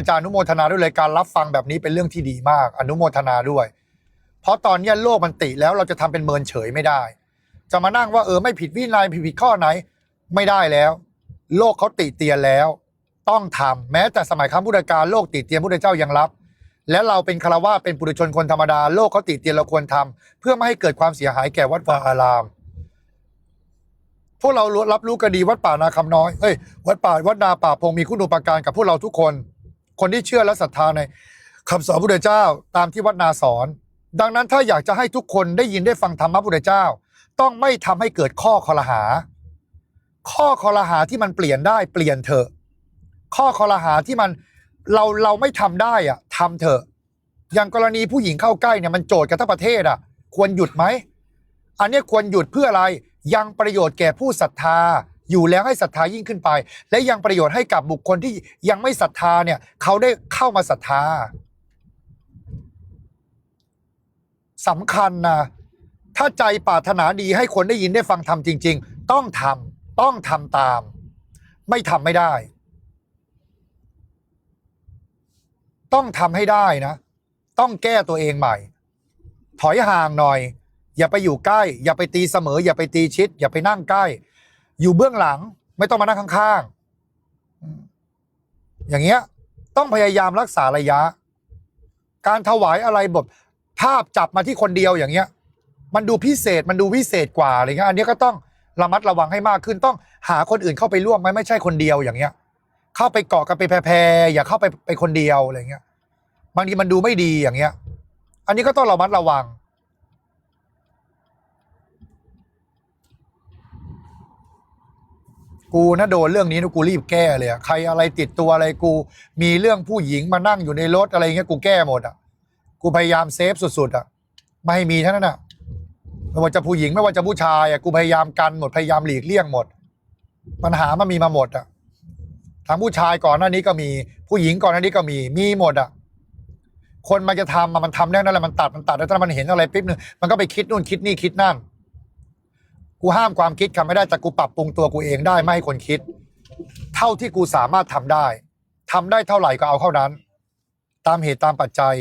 อาจารย์อนุโมทนาด้วยเลยการรับฟังแบบนี้เป็นเรื่องที่ดีมาก อนุโมทนาด้วย เพราะตอนนี้โลกมันติแล้วเราจะทำเป็นเมินเฉยไม่ได้ จะมานั่งว่าเออไม่ผิดวินัยผิดผิดข้อไหน ไม่ได้แล้ว โลกเขาติเตียนแล้ว ต้องทำแม้แต่สมัยครั้งพุทธกาลโลกติเตียนพุทธเจ้ายังรับ และเราเป็นคารวะเป็นปุถุชนคนธรรมดาโลกเขาติเตียนเราควรทำเพื่อไม่ให้เกิดความเสียหายแก่วัดวาอารามพวกเรารับรู้กันดีวัดป่านาคำน้อย เอ้ย วัดป่าวัดนาป่าพงมีคุณูปการกับพวกเราทุกคน คนที่เชื่อและศรัทธาในคำสอนพระพุทธเจ้าตามที่วัดนาสอน ดังนั้นถ้าอยากจะให้ทุกคนได้ยินได้ฟังธรรมะพุทธเจ้า ต้องไม่ทำให้เกิดข้อคอรหา ข้อคอรหาที่มันเปลี่ยนได้เปลี่ยนเถอะ ข้อคอรหาที่มันเราเราไม่ทำได้อะทำเถอะ อย่างกรณีผู้หญิงเข้าใกล้เนี่ยมันโจทย์กันทั้งประเทศอะ ควรหยุดไหมอันนี้ควรหยุดเพื่ออะไรยังประโยชน์แก่ผู้ศรัทธา อยู่แล้วให้ศรัทธายิ่งขึ้นไป และยังประโยชน์ให้กับบุคคลที่ยังไม่ศรัทธาเนี่ยเขาได้เข้ามาศรัทธาสำคัญนะถ้าใจปรารถนาดีให้คนได้ยินได้ฟังทำจริง ๆ ต้องทำต้องทำตาม ไม่ทำไม่ได้ ต้องทำให้ได้นะ ต้องแก้ตัวเองใหม่ ถอยห่างหน่อย อย่าไปอยู่ใกล้ อย่าไปตีเสมอ อย่าไปตีชิด อย่าไปนั่งใกล้ อยู่เบื้องหลัง ไม่ต้องมานั่งข้างๆ อย่างเงี้ย ต้องพยายามรักษาระยะ การถวายอะไรแบบภาพจับมาที่คนเดียวอย่างเงี้ย มันดูพิเศษมันดูวิเศษกว่าอะไรเงี้ยอันนี้ก็ต้องระมัดระวังให้มากขึ้น ต้องหาคนอื่นเข้าไปร่วมไหมไม่ใช่คนเดียวอย่างเงี้ย เข้าไปเกาะกันไปแพรๆอย่าเข้าไปไปคนเดียวอะไรเงี้ยบางทีมันดูไม่ดีอย่างเงี้ย อันนี้ก็ต้องระมัดระวัง กูนะโดนเรื่องนี้นะกูรีบแก้เลยอะใครอะไรติดตัวอะไรกู มีเรื่องผู้หญิงมานั่งอยู่ในรถอะไรเงี้ยกูแก้หมดอะกูพยายามเซฟสุดๆอะไม่ให้มีเท่านั้นอะไม่ว่าจะผู้หญิงไม่ว่าจะผู้ชายอะกูพยายามกันหมดพยายามหลีกเลี่ยงหมด ปัญหามันมีมาหมดอะทั้งผู้ชายก่อนหน้านี้ก็มี ผู้หญิงก่อนหน้านี้ก็มีมีหมดอะคนมันจะทำมันทำได้นั่นแหละมันตัดมันตัดแล้วถ้ามันเห็นอะไรปิ๊บนึงมันก็ไปคิดนู่นคิดนี่คิดนั่น กูห้ามความคิดคำไม่ได้แต่กูปรับปรุงตัวกูเองได้ไม่ให้คนคิด เท่าที่กูสามารถทำได้ทำได้เท่าไหร่ก็เอาเท่านั้น ตามเหตุตามปัจจัย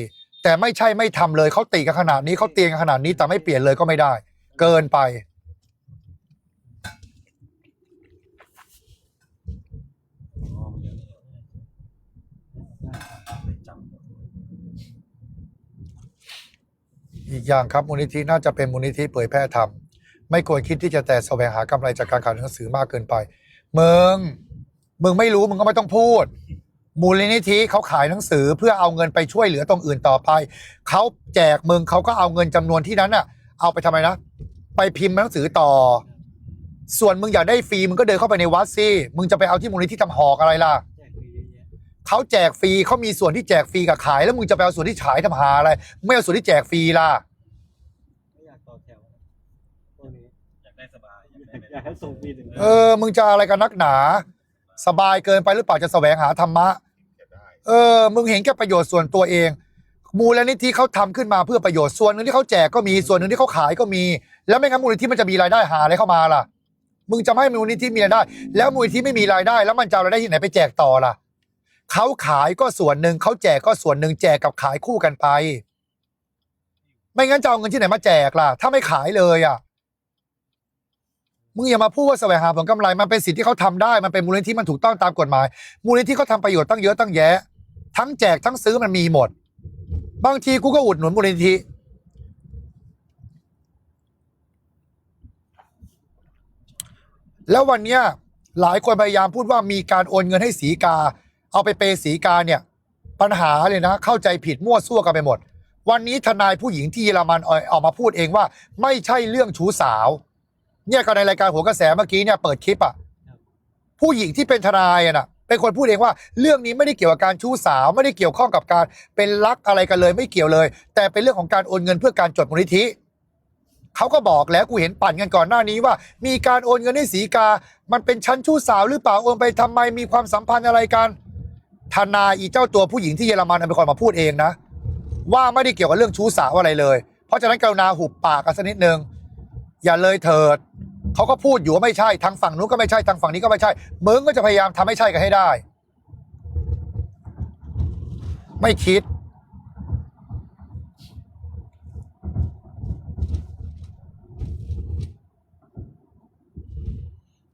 แต่ไม่ใช่ไม่ทำเลยเขาตีกันขนาดนี้เขาเตียงกันขนาดนี้แต่ไม่เปลี่ยนเลยก็ไม่ได้ เกินไป อีกอย่างครับมูลนิธิน่าจะเป็นมูลนิธิเผยแพร่ธรรม ไม่ควรคิดที่จะแต่แสวงหากำไรจากการขายหนังสือมากเกินไปมึงมึงไม่รู้มึงก็ไม่ต้องพูด มูลนิธิเขาขายหนังสือเพื่อเอาเงินไปช่วยเหลือตรงอื่นต่อไปเขาแจกมึงเขาก็เอาเงินจำนวนที่นั้นน่ะ เอาไปทำไมนะไปพิมพ์หนังสือต่อ ส่วนมึงอยากได้ฟรีมึงก็เดินเข้าไปในวัดสิมึงจะไปเอาที่มูลนิธิทำหอกอะไรล่ะเขาแจกฟรีเขามีส่วนที่แจกฟรีกับขาย แล้วมึงจะไปเอาส่วนที่ขายทำหาอะไร ไม่เอาส่วนที่แจกฟรีล่ะ ไม่อยากต่อแถวนะตัวนี้ อยากได้สบาย อยากให้ส่งฟรีถึงเออ มึงจะอะไรกันนักหนา สบายเกินไปหรือเปล่าจะแสวงหาธรรมะ เออ มึงเห็นแค่ประโยชน์ส่วนตัวเอง มูลนิธิเขาทำขึ้นมาเพื่อประโยชน์ส่วนหนึ่งที่เขาแจกก็มีส่วนหนึ่งที่เขาขายก็มี แล้วไม่งั้นมูลนิธิมันจะมีรายได้หาอะไรเข้ามาล่ะ มึงจะไม่ให้มูลนิธิมีรายได้ แล้วมูลนิธิไม่มีรายได้ แล้วมันจะเอารายได้ที่ไหนไปแจกต่อล่ะเขาขายก็ส่วนหนึ่งเขาแจกก็ส่วนหนึ่งแจกกับขายคู่กันไป ไม่งั้นจะเอาเงินที่ไหนมาแจกล่ะ ถ้าไม่ขายเลยอะ มึงอย่ามาพูดว่าแสวงหาผลกำไรมันเป็นสิทธิ์ที่เขาทำได้มันเป็นมูลนิธิมันถูกต้องตามกฎหมาย มูลนิธิเขาทำประโยชน์ตั้งเยอะตั้งแยะ ทั้งแจกทั้งซื้อมันมีหมด บางทีกูก็อุดหนุนมูลนิธิแล้ววันเนี้ยหลายคนพยายามพูดว่ามีการโอนเงินให้สีกา เอาไปเปย์สีกาเนี่ยปัญหาเลยนะ เข้าใจผิดมั่วซั่วกันไปหมด วันนี้ทนายผู้หญิงที่เยอรมันออกออกมาพูดเองว่า ไม่ใช่เรื่องชู้สาว เนี่ยก็ในรายการหัวกระแสเมื่อกี้เนี่ยเปิดคลิปอะผู้หญิงที่เป็นทนายอะนะเป็นคนพูดเองว่าเรื่องนี้ไม่ได้เกี่ยวกับการชู้สาวไม่ได้เกี่ยวข้องกับการเป็นรักอะไรกันเลยไม่เกี่ยวเลย แต่เป็นเรื่องของการโอนเงินเพื่อการจดมูลนิธิเขาก็บอกแล้วกูเห็นปั่นกันก่อนหน้านี้ว่า มีการโอนเงินให้สีกา มันเป็นชั้นชู้สาวหรือเปล่าโอนไปทำไมมีความสัมพันธ์อะไรกันทนายอีเจ้าตัวผู้หญิงที่เยอรมันเป็นคนมาพูดเองนะ ว่าไม่ได้เกี่ยวกับเรื่องชู้สาวอะไรเลย เพราะฉะนั้นกรุณาหุบปากกันสักนิดนึง อย่าเลยเถิดเขาก็พูดอยู่ว่าไม่ใช่ทางฝั่งนู้นก็ไม่ใช่ทางฝั่งนี้ก็ไม่ใช่มึงก็จะพยายามทำให้ใช่กันให้ได้ ไม่คิด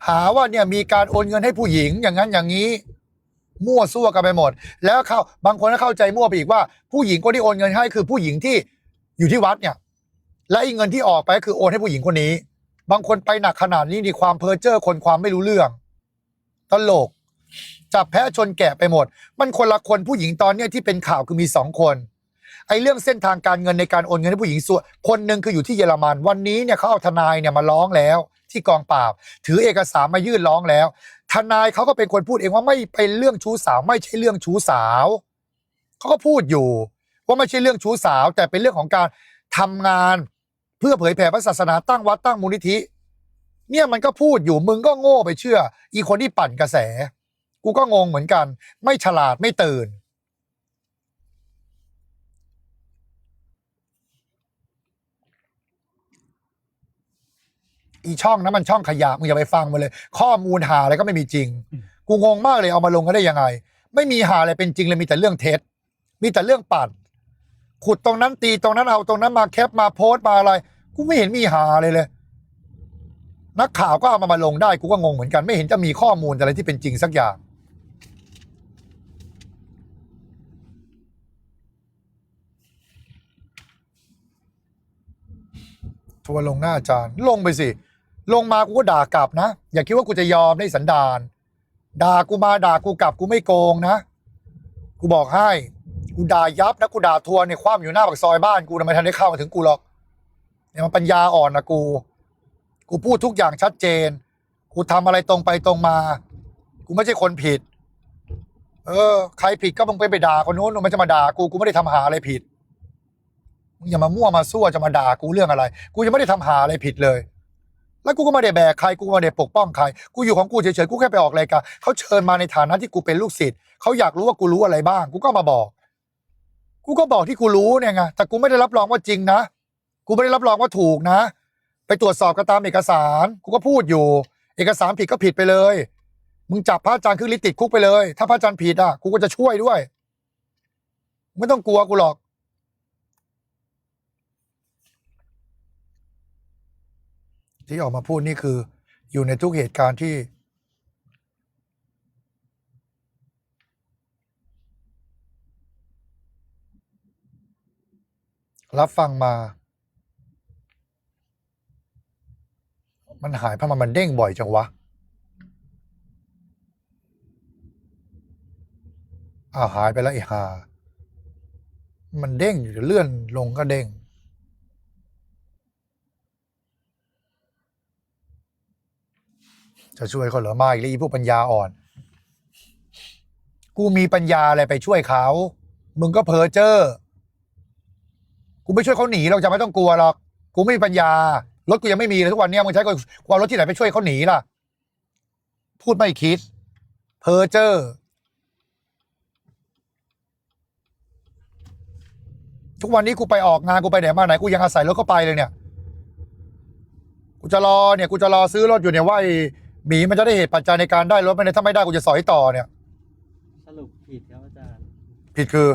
หาว่าเนี่ยมีการโอนเงินให้ผู้หญิงอย่างนั้นอย่างนี้ มั่วซั่วกันไปหมด แล้วเขาบางคนก็เข้าใจมั่วไปอีกว่า ผู้หญิงคนที่โอนเงินให้คือผู้หญิงที่อยู่ที่วัดเนี่ย และไอ้เงินที่ออกไปก็คือโอนให้ผู้หญิงคนนี้ บางคนไปหนักขนาดนี้นี่ความเพ้อเจ้อคนความไม่รู้เรื่องตลกจับแพะชนแกะไปหมด มันคนละคนผู้หญิงตอนเนี้ยที่เป็นข่าวคือมีสองคนไอ้เรื่องเส้นทางการเงินในการโอนเงินให้ผู้หญิงส่วนคนหนึ่งคืออยู่ที่เยอรมัน วันนี้เนี่ยเขาเอาทนายเนี่ยมาร้องแล้ว ที่กองปราบ ถือเอกสารมายื่นร้องแล้ว ทนายเขาก็เป็นคนพูดเองว่าไม่เป็นเรื่องชู้สาวไม่ใช่เรื่องชู้สาวเขาก็พูดอยู่ ว่าไม่ใช่เรื่องชู้สาว แต่เป็นเรื่องของการทำงาน พื่อเผยแผ่พระศาสนาตั้งวัดตั้งมูลนิธิ เนี่ยมันก็พูดอยู่มึงก็โง่ไปเชื่อ อีคนที่ปั่นกระแส กูก็งงเหมือนกัน ไม่ฉลาดไม่ตื่น อีช่องนั้นมันช่องขยะมึงอย่าไปฟังมันเลย ข้อมูลหาอะไรก็ไม่มีจริง กูงงมากเลยเอามาลงกันได้ยังไง ไม่มีหาอะไรเป็นจริงเลยมีแต่เรื่องเท็จ มีแต่เรื่องปั่นขุดตรงนั้นตีตรงนั้นเอาตรงนั้นมาแคปมาโพสต์มาอะไร กูไม่เห็นมีหาอะไรเลย นักข่าวก็เอามามาลงได้กูก็งงเหมือนกัน ไม่เห็นจะมีข้อมูลอะไรที่เป็นจริงสักอย่าง ทัวลงหน้าอาจารย์ ลงไปสิ ลงมากูก็ด่ากลับนะ อย่าคิดว่ากูจะยอมได้สันดานด่ากูมาด่ากูกลับกูไม่โกงนะ กูบอกให้ กูด่ายับนะกูด่าทัวร์เนี่ยคว่ำอยู่หน้าปากซอยบ้านกูทำไมทันได้เข้ามาถึงกูหรอก เนี่ยมันปัญญาอ่อนนะกู กูพูดทุกอย่างชัดเจน กูทำอะไรตรงไปตรงมา กูไม่ใช่คนผิด เออ ใครผิดก็มึงไปไปด่าคนนู้นมันจะมาด่ากูกูไม่ได้ทำหาอะไรผิดมึงอย่ามามั่วมาซั่วจะมาด่ากูเรื่องอะไร กูยังไม่ได้ทำหาอะไรผิดเลย แล้วกูก็ไม่ได้แบกใครกูไม่ได้ปกป้องใคร กูอยู่ของกูเฉยๆกูแค่ไปออกรายการเขาเชิญมาในฐานะที่กูเป็นลูกศิษย์เขาอยากรู้ว่ากูรู้อะไรบ้าง กูก็มาบอก กูก็บอกที่กูรู้เนี่ยไงแต่กูไม่ได้รับรองว่าจริงนะ กูไม่ได้รับรองว่าถูกนะ ไปตรวจสอบกันตามเอกสารกูก็พูดอยู่ เอกสารผิดก็ผิดไปเลย มึงจับพระอาจารย์คือลิติดคุกไปเลย ถ้าพระอาจารย์ผิดอะกูก็จะช่วยด้วย ไม่ต้องกลัวกูหรอกที่ออกมาพูดนี่คือ อยู่ในทุกเหตุการณ์ที่ รับฟังมา มันหายเพราะมันเด้งบ่อยจังวะอ้าวหายไปแล้วไอ้ห่ามันเด้งอยู่เลื่อนลงก็เด้ง จะช่วยเขาเหรอมาอีกแล้วอีพวกปัญญาอ่อน กูมีปัญญาอะไรไปช่วยเขา มึงก็เพอเจ้อกูไม่ช่วยเขาหนีเราจะไม่ต้องกลัวหรอก กูไม่มีปัญญา รถกูยังไม่มีเลยทุกวันเนี้ยมึงใช้กูกูเอารถที่ไหนไปช่วยเขาหนีล่ะ พูดไม่คิด เพ้อเจ้อทุกวันนี้กูไปออกงานกูไปไหนมาไหนกูยังอาศัยรถเข้าไปเลยเนี่ย กูจะรอเนี่ยกูจะรอซื้อรถอยู่เนี่ยว่าไอ้หมีมันจะได้เหตุปัจจัยในการได้รถไม่ได้ถ้าไม่ได้กูจะสอยต่อเนี่ย สรุปผิดครับอาจารย์ ผิดคือ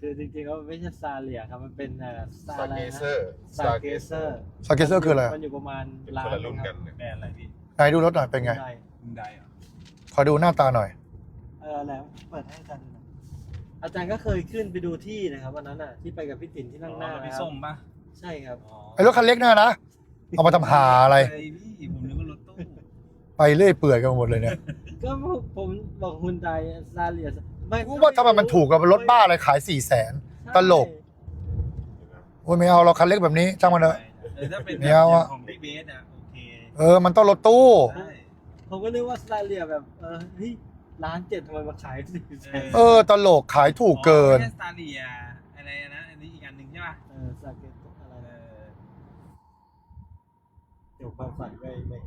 คือจริงๆแล้วมันไม่ใช่ซาเลียครับมันเป็นเอ่อซาสอะไรเกนะเซอร์ซาเกเซอร์สเก็ตเซอร์คืออะไรมันอยู่ประมาณเป็นล้านคนละรุ่นคกัรันบเลยแบรนด์อะไรพี่ไหนดูรถหน่อยเป็นไง ด้ฮุนไดเหรอขอดูหน้าตาหน่อย เออแล้วเปิดให้อาจารย์ดูหน่อยอาจารย์ก็เคยขึ้นไปดูที่นะครับวันนั้นอะที่ไปกับพี่ติ๋นที่นั่งหน้าอ๋อนะพี่ครัส้บมปะใช่ครับอ๋อไอ้รถคันเล็กเนี่ยนะ เอามาทำหาอะไรใช่พี่ผมนึกว่ารถตู้ไปเรื่อยเปื่อยกันหมดเลยเนี่ย ก็ผมบอกฮุนไดซาเลีย ไม่กูว่าทำไมมันถูกกับรถบ้าอะไรขายสี่แสนตลกโอ้ยไม่เอาเราคันเล็กแบบนี้ช่างมันเถอะเออถ้าเป็นไม่เอาอะ ของพี่เบสอะโอเคเออมันต้องรถตู้ใช่ผมก็นึกว่าซาเลียแบบเออเฮ้ยล้านเจ็ดทำไมมาขายสี่แสนเออตลกขายถูกเกิน อ๋อไม่ใช่สตาร์เลียอะไรนะอันนี้อีกอันหนึ่งใช่ปะเออซาเกตอะไรเอนะอเดี๋ยวความฝันไม่ไม่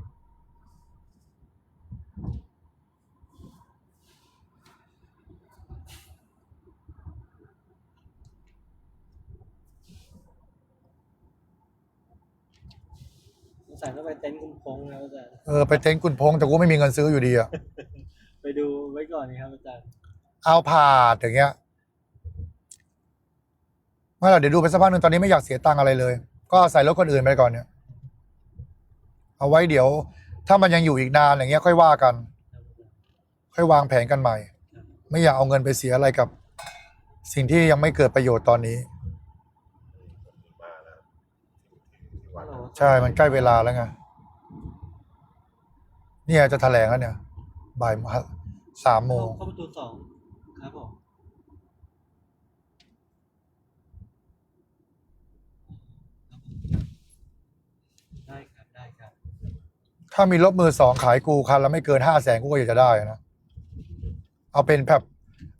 สงสัยต้องไปเต็นท์คุณพงษ์แล้วอาจารย์ เออไปเต็นท์คุณพงษ์แต่กูไม่มีเงินซื้ออยู่ดีอะไปดูไว้ก่อนนะครับอาจารย์เอาผาดอย่างเงี้ยไม่หรอกเดี๋ยวดูไปสักพักหนึ่งตอนนี้ไม่อยากเสียตังค์อะไรเลย ก็ใส่รถคนอื่นไปก่อนเนี่ย เอาไว้เดี๋ยว ถ้ามันยังอยู่อีกนานอย่างเงี้ย ค่อยว่ากัน ค่อยวางแผนกันใหม่ ไม่อยากเอาเงินไปเสียอะไรกับ สิ่งที่ยังไม่เกิดประโยชน์ตอนนี้ มาแล้วที่วั ฮั ด ลโหล ใช่มันใกล้เวลาแล้วไงเนี่ยจะแถลงแล้วเนี่ยบ่ายสามโมเข้างเข้าประตูสองครับผมได้ครับได้ครับ ถ้ามีรถมือสองขายกูคันละไม่เกินห้าแสนกูก็อยากจะได้นะ เอาเป็นแบบ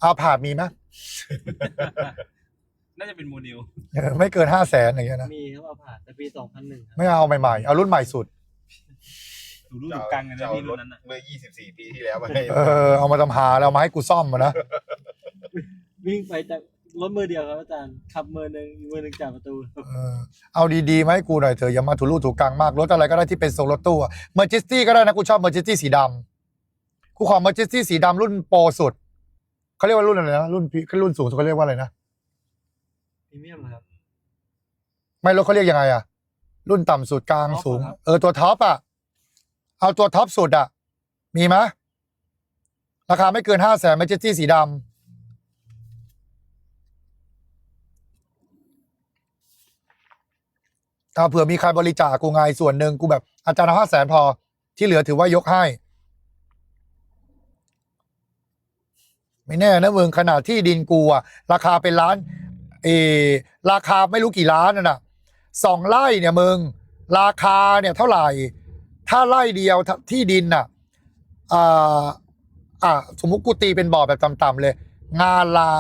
เอาผาดมีไหม น่าจะเป็นโมเดล เออไม่เกินห้าแสนอย่างเงี้ยนะมีครับเอาผ่านแต่ปีสองพันหนึ่งครับไม่เอาใหม่ๆ เอารุ่นใหม่สุดถูรูปถูกกังกันนะจะเอาพี่รรุ่ถนนั้นอะเมื่อ 24 ปีที่แล้วมาให้เออเอามาทำหาแล้วเอามาให้กูซ่อมมานะวิ่งไปจากรถมือเดียวครับอาจารย์ขับมือหนึ่งอีกมือหนึ่งจับประตูเออเอาดีๆมาให้กูหน่อยเถอะอย่ามาถูรูถูกกลางมากรถอะไรก็ได้ที่เป็นทรงรถตู้เมอร์จิสตี้ก็ได้นะกูชอบเมอร์จิสตี้สีดำกูขอเมอร์จิสตี้สีดำรุ่นโปรสุดเขาเรียกว่ารุ่นอะไรนะรุ่นพีรุ่นสูงสุดเขาเรียกว่าอะไรนะพ รีเมียมครับ ไม่รถเขาเรียกยังไงอะรุ่นต่ำสุดกลางท็อปสูงอะครับ เออตัวท็อปอะเอาตัวท็อปสุดอะมีไหมราคาไม่เกินห้าแสนเมจิสตี้สีดำถ้าเผื่อมีใครบริจาคกูไงส่วนหนึ่งกูแบบอาจารย์ห้าแสนพอ ที่เหลือถือว่ายกให้ ไม่แน่นะมึงขนาดที่ดินกูอะราคาเป็นล้าน เอราคาไม่รู้กี่ล้านน่ะสองไร่เนี่ยมึงราคาเนี่ยเท่าไหร่ ถ้าไร่เดียวที่ดินน่ะอ่าอะสมมุติกูตีเป็นบ่อแบบต่ำๆเลย งานละ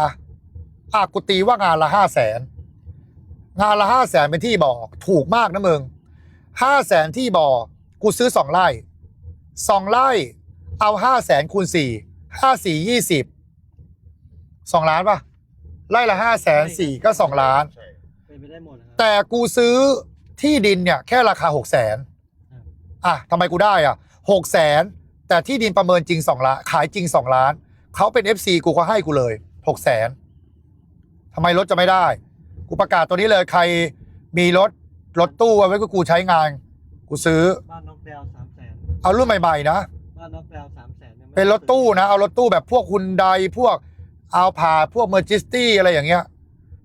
อะกูตีว่างานละห้าแสนงานละห้าแสนเป็นที่บ่อถูกมากนะมึงห้าแสนที่บ่อกูซื้อสองไร่สองไร่เอาห้าแสนคูณสี่ห้าสี่ยี่สิบสองล้านปะ ไร่ละห้าแสนสี่ก็สองล้าน ใช่เป็นไปได้หมดนะครับ แต่กูซื้อที่ดินเนี่ยแค่ราคาหกแสนครับ อะทำไมกูได้อะหกแสนแต่ที่ดินประเมินจริงสองล้านขายจริงสองล้าน เขาเป็น FC กูก็ให้กูเลยหกแสนทำไมรถจะไม่ได้ กูประกาศตัวนี้เลยใครมีรถรถตู้เอาไว้ก็กูใช้งาน กูซื้อบ้านนกแดวสามแสนเอารุ่นใหม่ๆนะ บ้านนกแดวสามแสนเป็นรถตู้นะ เอารถตู้แบบพวกคุณใดพวก เอาพาพวกเมอร์จิสตี้อะไรอย่างเงี้ย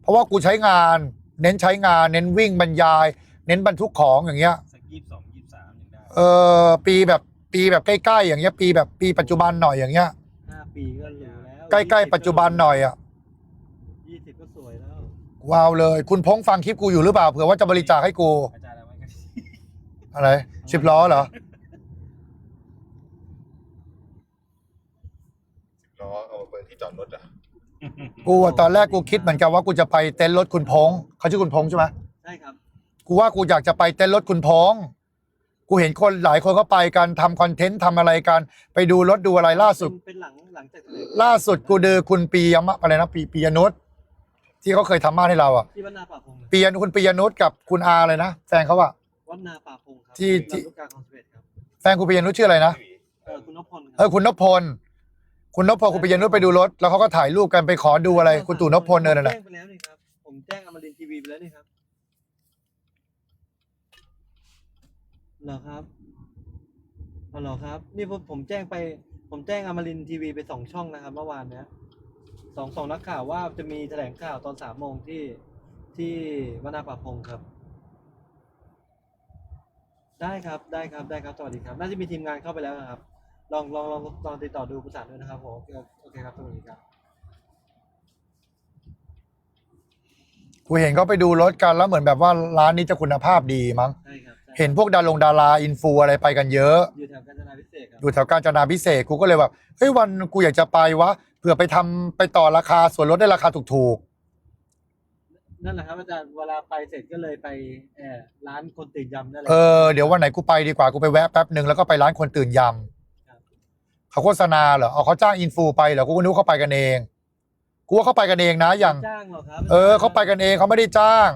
เพราะว่ากูใช้งาน เน้นใช้งาน เน้นวิ่งบรรยาย เน้นบรรทุกของอย่างเงี้ยสักยี่สิบสองยี่สิบสามยังได้เออปีแบบปีแบบใกล้ๆอย่างเงี้ย ปีแบบปีปัจจุบันหน่อยอย่างเงี้ย ห้าปีก็หรูแล้วใกล้ๆปัจจุบันหน่อยอะยี่สิบก็สวยแล้วว้าวเลย คุณพงษ์ฟังคลิปกูอยู่หรือเปล่าเผื่อว่าจะบริจาคให้กูอาจารย์เอาไว้กัน อะไรสิบล้อเหรอ ล้อเอามาเปิดที่จอดรถอะกูอะตอนแรกกูคิดเหมือนกันว่ากูจะไปเต็นท์รถคุณพงษ์เขาชื่อคุณพงษ์ใช่ไหมใช่ครับ กูว่ากูอยากจะไปเต้นรถคุณพงษ์กูเห็นคนหลายคนเขาไปกันทำคอนเทนต์ทำอะไรกันไปดูรถดูอะไรล่าสุด เป็นเป็นหลังหลังจากแถลงล่าสุดกูดูคุณปียมะอะไรนะปีปียนุชที่เขาเคยทำบ้านให้เราอะที่วัดนาป่าพงนะปียนุคุณปียนุชกับคุณอาอะไรนะแฟนเขาอะวัดนาป่าพงครับที่ที่ ลำลูกกาคลองสิบเอ็ดครับแฟนคุณปียนุชชื่ออะไรนะพี่หวีเออคุณนพพลเออคุณนพพล คุณนพพลคุณปียนุชไปดูรถ แล้วเขาก็ถ่ายรูปกันไปขอดูอะไร คุณตู่นพพลเออนั่นแจ้น่ะงไปแล้วนี่ครับ ผมแจ้งอมรินทร์ทีวีไปแล้วนี่ครับเหรอครับอ๋อเหรอครับ นี่ผมผมแจ้งไป ผมแจ้งอมรินทร์ทีวีไปสองช่องนะครับ เมื่อวานเนี้ยสองสองนักข่าวว่าจะมีแถลงข่าวตอนสามโมงที่ที่วัดนาป่าพงครับ ได้ครับได้ครับได้ครับสวัสดีครับ น่าจะมีทีมงานเข้าไปแล้วนะครับ ลองลองลองลองติดต่อดูประสานด้วยนะครับผมโอเคโอเคครับสวัสดีครับ กูเห็นเขาไปดูรถกันแล้วเหมือนแบบว่าร้านนี้จะคุณภาพดีมั้ง ใช่ครับใช่เห็นพวกดารงดาราอินฟูอะไรไปกันเยอะ อยู่แถวกาญจนาพิเศษกครับ อยู่แถวกาญจนาพิเศษกกูก็เลยแบบเฮ้ยวันกูอยากจะไปวะเผื่อไปทำไปต่อราคาส่วนลดได้ราคาถูกนั่นแหละครับอาจารย์เวลาไปเสร็จก็เลยไปเออร้านคนตื่นยำนั่นแหๆละเออเดี๋ยววันไหนกูไปดีกว่ากูไปแวะแป๊บหนึ่งแล้วก็ไปร้านคนตื่นยครับำ เขาโฆษณาเหรอเอาเขาจ้างอินฟูไปเหรอกูก็นึกว่าเขาไปกันเองกูว่าเขาไปกันเองนะอย่าง จ้างเหรอครับเออเขาไปกันเองเขาไม่ได้จ้าง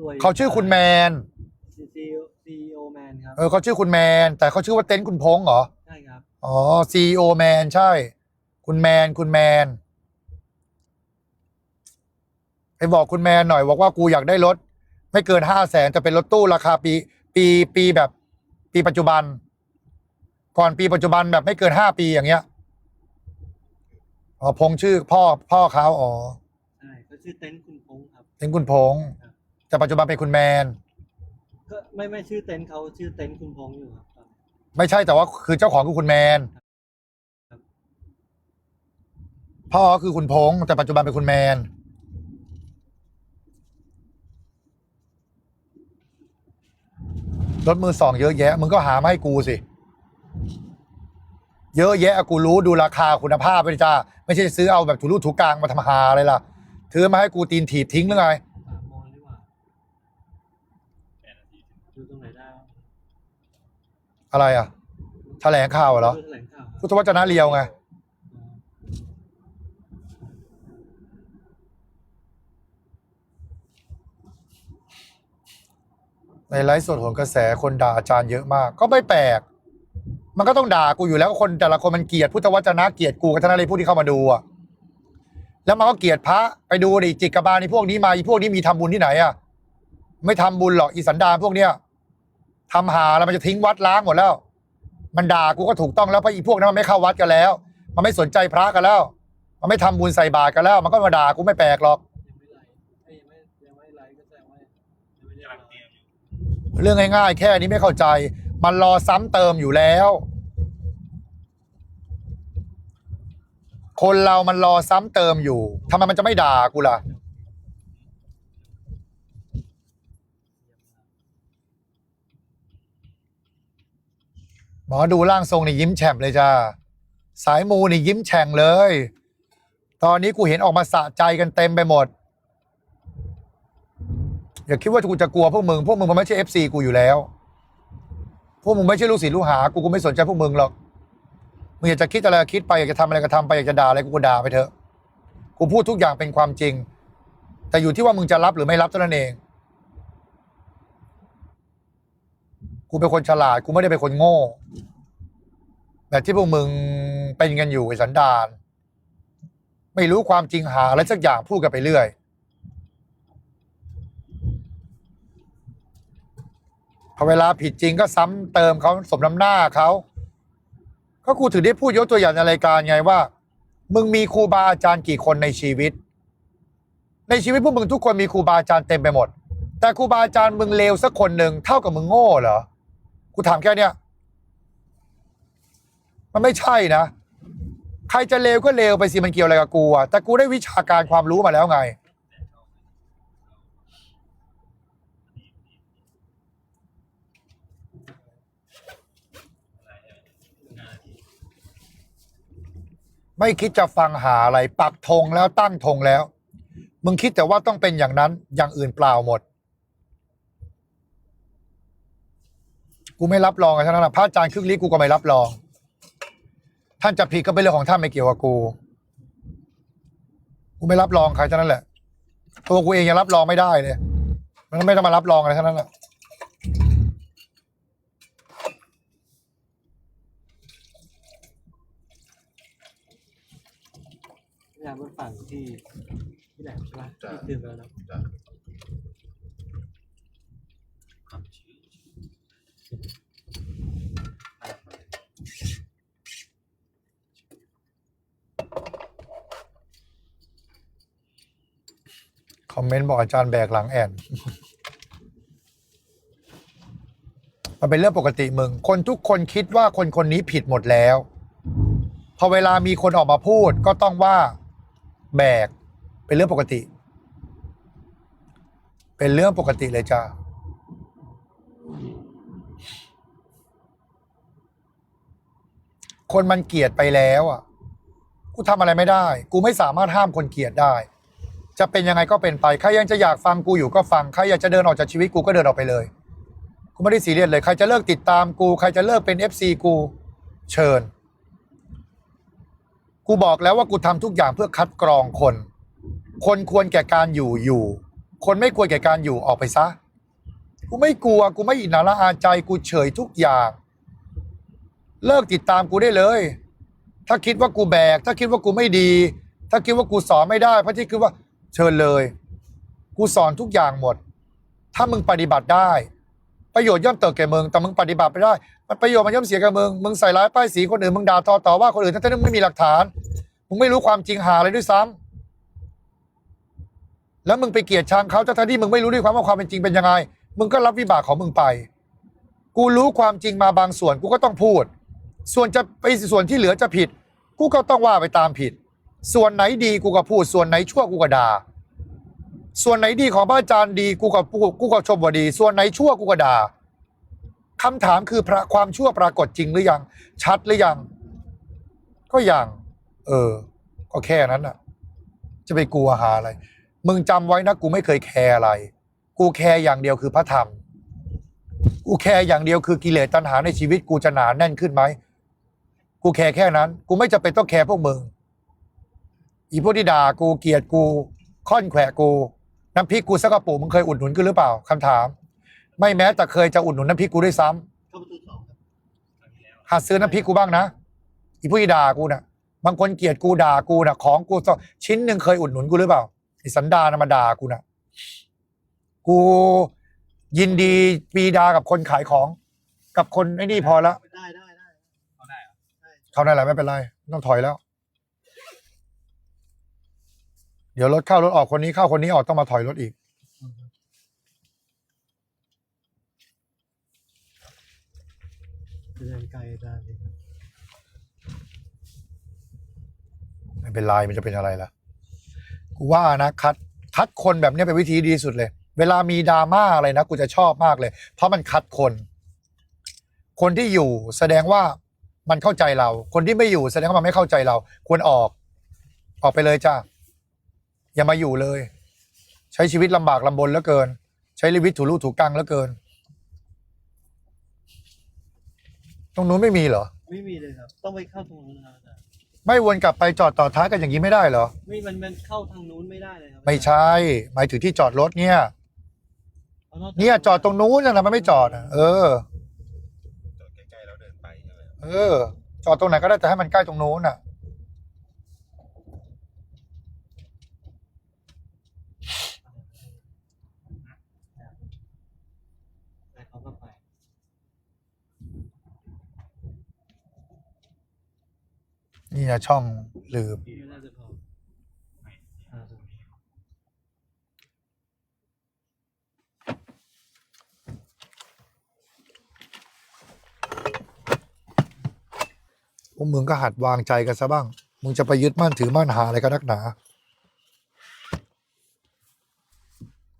รวยเขาชื่อคุณแมนซีซีโอแมนครับ เออเขาชื่อคุณแมน แต่เขาชื่อว่าเต็นท์คุณพงษ์เหรอ ใช่ครับ อ๋อซีโอแมนใช่ คุณแมนคุณแมนไปบอกคุณแมนหน่อยบอกว่ากูอยากได้รถ ไม่เกินห้าแสนจะเป็นรถตู้ราคาปี ปีปีแบบ ปีปัจจุบัน ก่อนปีปัจจุบันแบบไม่เกินห้าปีอย่างเงี้ยอ๋อพงชื่อพ่อพ่อเขาอ๋อใช่เขาชื่อเต็นท์คุณพงษ์ครับ เป็นคุณพงษ์แต่ปัจจุบันเป็นคุณแมน ก็ไม่ไม่ชื่อเต็นท์เขาชื่อเต็นท์คุณพงษ์อยู่ครับตอนนี้ไม่ใช่แต่ว่าคือเจ้าของคือคุณแมนครับพ่อคือคุณพงษ์แต่ปัจจุบันเป็นคุณแมน รถมือสองเยอะแยะ มึงก็หามาให้กูสิ เยอะแยะกูรู้ดูราคาคุณภาพไปดิจ้าไม่ใช่ซื้อเอาแบบถูรูถูกลางมาทำหาอะไรล่ะถือมาให้กูตีนถีบทิ้งหรือไงสามโมงแล้วนี่หว่าแปดนาทีถึงดูตรงไหนได้วะอะไรอะ แถลงข่าวเหรอ ดูแถลงข่าวครับพุทธวจนะเรียวไง ในไลฟ์สดโหนกระแสคนด่าอาจารย์เยอะมาก ก็ไม่แปลก มันก็ต้องด่ากูอยู่แล้วคนแต่ละคนมันเกลียดพุทธวจนะเกลียดกูกันทั้งนั้นเลยผู้ที่เข้ามาดูอะแล้วมันก็เกลียดพระไปดูดิจิกกบาลนี่พวกนี้มาอีพวกนี้มีทำบุญที่ไหนอะไม่ทำบุญหรอกอีสันดานพวกเนี้ยทำหาแล้วมันจะทิ้งวัดล้างหมดแล้ว มันด่ากูก็ถูกต้องแล้วเพราะอีพวกนั้นมันไม่เข้าวัดกันแล้ว มันไม่สนใจพระกันแล้ว มันไม่ทำบุญใส่บาตรกันแล้ว มันก็มาด่ากูไม่แปลกหรอก เรื่องง่ายๆ แค่นี้ไม่เข้าใจ มันรอซ้ำเติมอยู่แล้ว คนเรามันรอซ้ำเติมอยู่ทำไมมันจะไม่ด่ากูล่ะหมอดูร่างทรงนี่ยิ้มแฉ่ำเลยจ้าสายมูนี่ยิ้มแฉ่งเลย ตอนนี้กูเห็นออกมาสะใจกันเต็มไปหมด อย่าคิดว่ากูจะกลัวพวกมึง พวกมึงมันไม่ใช่เอฟซีกูอยู่แล้ว พวกมึงไม่ใช่ลูกศิษย์ลูกหา กูกูไม่สนใจพวกมึงหรอก มึงอยากจะคิดอะไรคิดไปอยากจะทำอะไรก็ทำไปอยากจะด่าอะไรกูก็ด่าไปเถอะ กูพูดทุกอย่างเป็นความจริง แต่อยู่ที่ว่ามึงจะรับหรือไม่รับเท่านั้นเอง กูเป็นคนฉลาด กูไม่ได้เป็นคนโง่ แบบที่พวกมึงเป็นกันอยู่ไอ้สันดาน ไม่รู้ความจริงหาอะไรสักอย่างพูดกันไปเรื่อย พ อเวลาผิดจริงก็ซ้ำเติมเขาสมน้ำหน้าเขาก็กูถึงได้พูดยกตัวอย่างในรายการไงว่า มึงมีครูบาอาจารย์กี่คนในชีวิต ในชีวิตพวกมึงทุกคนมีครูบาอาจารย์เต็มไปหมด แต่ครูบาอาจารย์มึงเลวสักคนหนึ่งเท่ากับมึงโง่เหรอกูถามแค่เนี้ยมันไม่ใช่นะ ใครจะเลวก็เลวไปสิมันเกี่ยวอะไรกับกูอะแต่กูได้วิชาการความรู้มาแล้วไง ไม่คิดจะฟังหาอะไรปักธงแล้วตั้งธงแล้ว มึงคิดแต่ว่าต้องเป็นอย่างนั้นอย่างอื่นเปล่าหมด กูไม่รับรองกันทั้งนั้นนะพระอาจารย์ครึ่งลี้กูก็ไม่รับรอง ท่านจะผิดก็เป็นเรื่องของท่านไม่เกี่ยวกับกู กูไม่รับรองใครทั้งนั้นแหละตัวกูเองยังรับรองไม่ได้เลย มันไม่ต้องมารับรองอะไรทั้งนั้นแหละ พี่ยามบนฝั่งที่ที่แหลมใช่ปะจ้ะ ที่ดื่มแล้วเนอะจ้ะความชื้นคอมเมนต์บอกอาจารย์แบกหลังแอนมันเป็นเรื่องปกติมึง คนทุกคนคิดว่าคนคนนี้ผิดหมดแล้ว พอเวลามีคนออกมาพูดก็ต้องว่า แบก เป็นเรื่องปกติ เป็นเรื่องปกติเลยจ้าคนมันเกลียดไปแล้วอะ กูทำอะไรไม่ได้ กูไม่สามารถห้ามคนเกลียดได้ จะเป็นยังไงก็เป็นไป ใครยังจะอยากฟังกูอยู่ก็ฟัง ใครอยากจะเดินออกจากชีวิตกูก็เดินออกไปเลย กูไม่ได้ซีเรียสเลย ใครจะเลิกติดตามกู ใครจะเลิกเป็น FC กู เชิญ กูบอกแล้วว่ากูทำทุกอย่างเพื่อคัดกรองคน คนควรแก่การอยู่อยู่ คนไม่ควรแก่การอยู่ออกไปซะ กูไม่กลัว กูไม่อิจฉาละอาใจ กูเฉยทุกอย่าง เลิกติดตามกูได้เลย ถ้าคิดว่ากูแบก ถ้าคิดว่ากูไม่ดี ถ้าคิดว่ากูสอนไม่ได้เพราะที่คิดว่าเชิญเลย กูสอนทุกอย่างหมด ถ้ามึงปฏิบัติได้ ประโยชน์ย่อมเติบแก่มึงแต่มึงปฏิบัติไม่ได้มันประโยชน์มันย่อมเสียกับมึงมึงใส่ร้ายป้ายสีคนอื่นมึงด่าทอต่อว่าคนอื่นทั้งที่มึงไม่มีหลักฐานมึงไม่รู้ความจริงหาอะไรด้วยซ้ำแล้วมึงไปเกลียดชังเขาทั้งที่มึงไม่รู้ด้วยความว่าความเป็นจริงเป็นยังไง มึงก็รับวิบากของมึงไป กูรู้ความจริงมาบางส่วนกูก็ต้องพูด ส่วนจะไปส่วนที่เหลือจะผิด กูก็ต้องว่าไปตามผิด ส่วนไหนดีกูก็พูด ส่วนไหนชั่วกูก็ด่า ส่วนไหนดีของพระอาจารย์ดีกูก็พูกูก็ชมว่าดี ส่วนไหนชั่วกูก็ด่าคำถามคือพระความชั่วปรากฏจริงหรือยัง ชัดหรือยัง ก็ยังเออ ก็แค่นั้นน่ะ จะไปกลัวหาอะไร มึงจำไว้นะกูไม่เคยแคร์อะไร กูแคร์อย่างเดียวคือพระธรรม กูแคร์อย่างเดียวคือกิเลสตัณหาในชีวิตกูจะหนาแน่นขึ้นไหมกูแคร์แค่นั้น กูไม่จำเป็นต้องแคร์พวกมึงอีพวกที่ด่ากูเกลียดกู ค่อนแขวะกู น้ำพริกกูสักกระปุกมึงเคยอุดหนุนกูหรือเปล่าคำถาม ไม่แม้แต่เคยจะอุดหนุนน้ำพริกกูด้วยซ้ำเข้าประตูสองครับครั้งที่แล้วหัดซื้อน้ำพริกกูบ้างนะอีผู้ที่ด่ากูน่ะ บางคนเกลียดกูด่ากูน่ะ ของกูต้องชิ้นหนึ่งเคยอุดหนุนกูหรือเปล่าไอ้สันดานนะมาด่ากูน่ะ กูยินดีปีดากับคนขายของ กับคนไอ้นี่พอแล้วได้ได้ได้เขาได้เหรอเขาได้แหละไม่เป็นไรไม่ต้องถอยแล้ว เดี๋ยวรถเข้ารถออกคนนี้เข้าคนนี้ออกต้องมาถอยรถอีก จะเดินไกลได้เลยครับไม่เป็นไรมันจะเป็นอะไรล่ะ กูว่านะคัดคัดคนแบบเนี้ยเป็นวิธีดีสุดเลย เวลามีดราม่าอะไรนะกูจะชอบมากเลย เพราะมันคัดคน คนที่อยู่แสดงว่ามันเข้าใจเรา คนที่ไม่อยู่แสดงว่ามันไม่เข้าใจเรา ควรออก ออกไปเลยจ้า อย่ามาอยู่เลย ใช้ชีวิตลำบากลำบนเหลือเกิน ใช้ชีวิตถูรูถูกังเหลือเกิน ตรงนู้นไม่มีเหรอ ไม่มีเลยครับ ต้องไปเข้าตรงนู้นนะครับอาจารย์ไม่วนกลับไปจอดต่อท้ายกันอย่างนี้ไม่ได้เหรอ ไม่มันมันเข้าทางนู้นไม่ได้เลยครับไม่ใช่ หมายถึงที่จอดรถเนี่ยเอานกจากเนี่ยจอดตรงนู้นนะมันไม่จอดอะเออ จอดใกล้ๆแล้วเดินไปใช่ไหมเออ จอดตรงไหนก็ได้แต่ให้มันใกล้ตรงนู้นอะ แต่เขาก็ไป นี่นะช่องลืมไม่น่าจะพอไม่อ่าตรงนี้พวกมึงก็หัดวางใจกันซะบ้าง มึงจะไปยึดมั่นถือมั่นหาอะไรกันนักหนา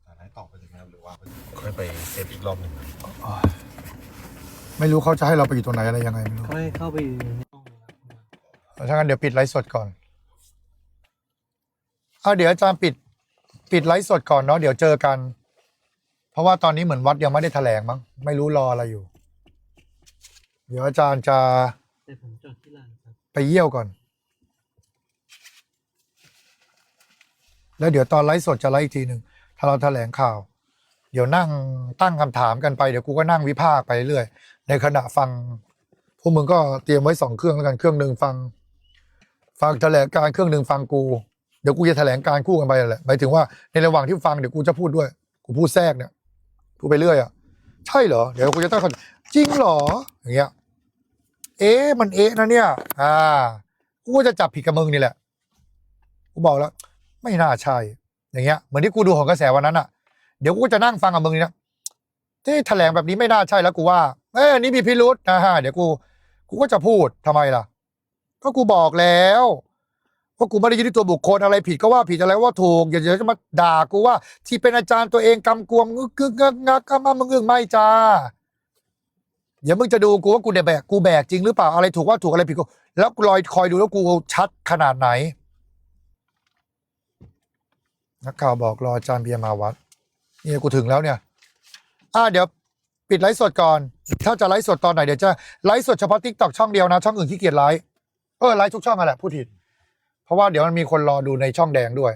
ตอนนั้นตอบไปถึงนะครับหรือว่าค่อยไปเซตอีกรอบหนึ่ง ไม่รู้เขาจะให้เราไปอยู่ตรงไหนอะไรยังไงไม่รู้เขาให้เข้าไปอยู่ใน ถ้างั้นเดี๋ยวปิดไลฟ์สดก่อนเอาเดี๋ยวอาจารย์ปิดปิดไลฟ์สดก่อนเนาะเดี๋ยวเจอกัน เพราะว่าตอนนี้เหมือนวัดยังไม่ได้แถลงมั้งไม่รู้รออะไรอยู่ เดี๋ยวอาจารย์จะแต่ผมจอดที่ลานครับไปเยี่ยวก่อน แล้วเดี๋ยวตอนไลฟ์สดจะไลฟ์อีกทีหนึ่งถ้าเราแถลงข่าว เดี๋ยวนั่งตั้งคำถามกันไปเดี๋ยวกูก็นั่งวิพากษ์ไปเรื่อยในขณะฟังพวกมึงก็เตรียมไว้สองเครื่องแล้วกันเครื่องหนึ่งฟัง ฟังแถลงการเครื่องหนึ่งฟังกู เดี๋ยวกูจะแถลงการคู่กันไปแหละหมายถึงว่าในระหว่างที่ฟังเดี๋ยวกูจะพูดด้วย กูพูดแทรกเนี่ยพูดไปเรื่อยอะใช่เหรอ เดี๋ยวกูจะต้องเข้าใจริงเหรอ อย่างเงี้ย เอ๊ะมันเอ๊ะนะเนี่ย อ่า กูก็จะจับผิดกับมึงนี่แหละ กูบอกแล้ว ไม่น่าใช่ อย่างเงี้ย เหมือนที่กูดูของกระแสวันนั้นอะ เดี๋ยวกูจะนั่งฟังกับมึงนี่นะที่แถลงแบบนี้ไม่น่าใช่แล้วกูว่า เอ้ยอันนี้มีพิรุษนะฮะ เดี๋ยวกู กูก็จะพูดทำไมล่ะ ก็กูบอกแล้วว่ากูไม่ได้ยึดที่ตัวบุคคลอะไรผิดก็ว่าผิดอะไรว่าถูกอย่าจะมาด่ากูว่า ที่เป็นอาจารย์ตัวเองกำกวมงึกกึกงักงักมามึงอึ้งไม่จ้าเดี๋ยวมึงจะดูกูว่ากูเนี่ยแบกกูแบกจริงหรือเปล่าอะไรถูกว่าถูกอะไรผิดกูแล้วลอยคอยดูแล้วกูชัดขนาดไหนนักข่าวบอกรออาจารย์เบียร์มาวัดเนี่ยกูถึงแล้วเนี่ย อ่าเดี๋ยวปิดไลฟ์สดก่อน ถ้าจะไลฟ์สดตอนไหนเดี๋ยวจะไลฟ์สดเฉพาะทิกตอกช่องเดียวนะ ช่องอื่นขี้เกียจไลฟ์ เออไลฟ์ทุกช่องอะแหละพูดผิด เพราะว่าเดี๋ยวมันมีคนรอดูในช่องแดงด้วย